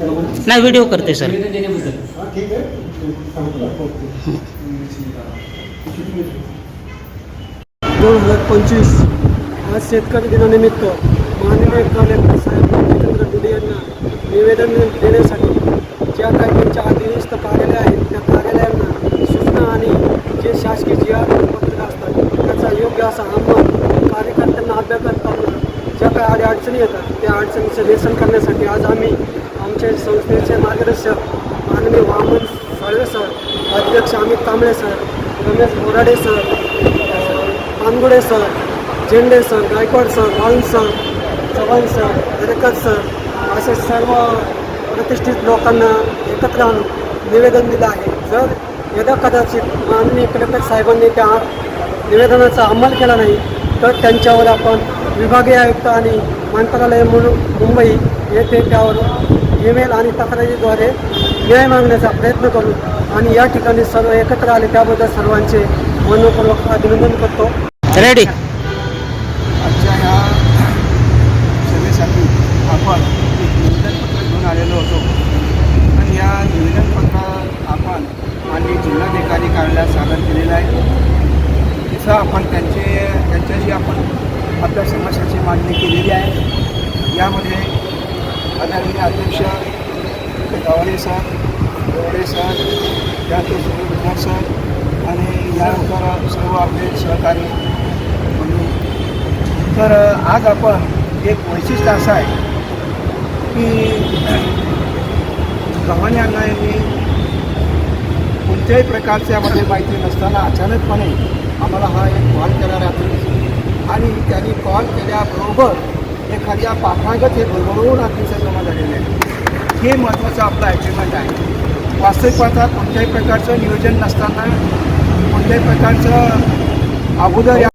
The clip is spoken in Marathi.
नाही व्हिडिओ करते सर दोन हजार पंचवीस आज शेतकरी दिनानिमित्त माननीय कलेक्टर साहेब रामचंद्र दुले यांना निवेदन देण्यासाठी काही अडचणी येतात. त्या अडचणीचं निरसन करण्यासाठी आज आम्ही आमच्या संस्थेचे मार्गदर्शक माननीय वामन साळवे सर अध्यक्ष Amit Kamble sir Ramesh Borade sir Pangude sir Zende sir Gaikwad sir Walun sir Chavan sir Darekar sir असे सर्व प्रतिष्ठित लोकांना एकत्र आणून निवेदन दिलं आहे. जर यदा कदाचित माननीय कलेक्टर साहेबांनी त्या निवेदनाचा अंमल केला नाही तर त्यांच्यावर आपण विभागीय आयुक्त आणि मंत्रालय म्हणून मुंबई येथे त्यावर ईमेल आणि तक्रारीद्वारे न्याय मागण्याचा प्रयत्न करू आणि या ठिकाणी सर्व एकत्र आले त्याबद्दल सर्वांचे मनपूर्वक अभिनंदन करतो. रेडी आजच्या ह्या सभेसाठी आपण एक निवेदनपत्र घेऊन आलेलो होतो. आणि या निवेदनपत्रात आपण माननीय जिल्हाधिकारी कार्यालयात सादर केलेलं आहे. तिथं आपण त्यांचे त्यांच्याशी आपण आपल्या समस्याची मांडणी केलेली आहे. यामध्ये आदरणीय अध्यक्ष गावडे सर गोवडे सर त्यानंतर सुनील सर आणि यानंतर सर्व आपले सहकारी म्हणून. तर आज आपण एक वैशिष्ट्य असं आहे की गव्हाणे अण्णा यांनी कोणत्याही प्रकारची आम्हाला माहिती नसताना अचानकपणे आम्हाला हा एक कॉल केला रात्री आणि त्यांनी कॉल केल्याबरोबर एखाद्या पाठागत हे भरभरून अतिशय जमा झालेलं आहे. हे महत्त्वाचं आपलं अचिव्हमेंट आहे. वास्तविक पाहता कोणत्याही प्रकारचं नियोजन नसताना कोणत्याही प्रकारचं अगोदर या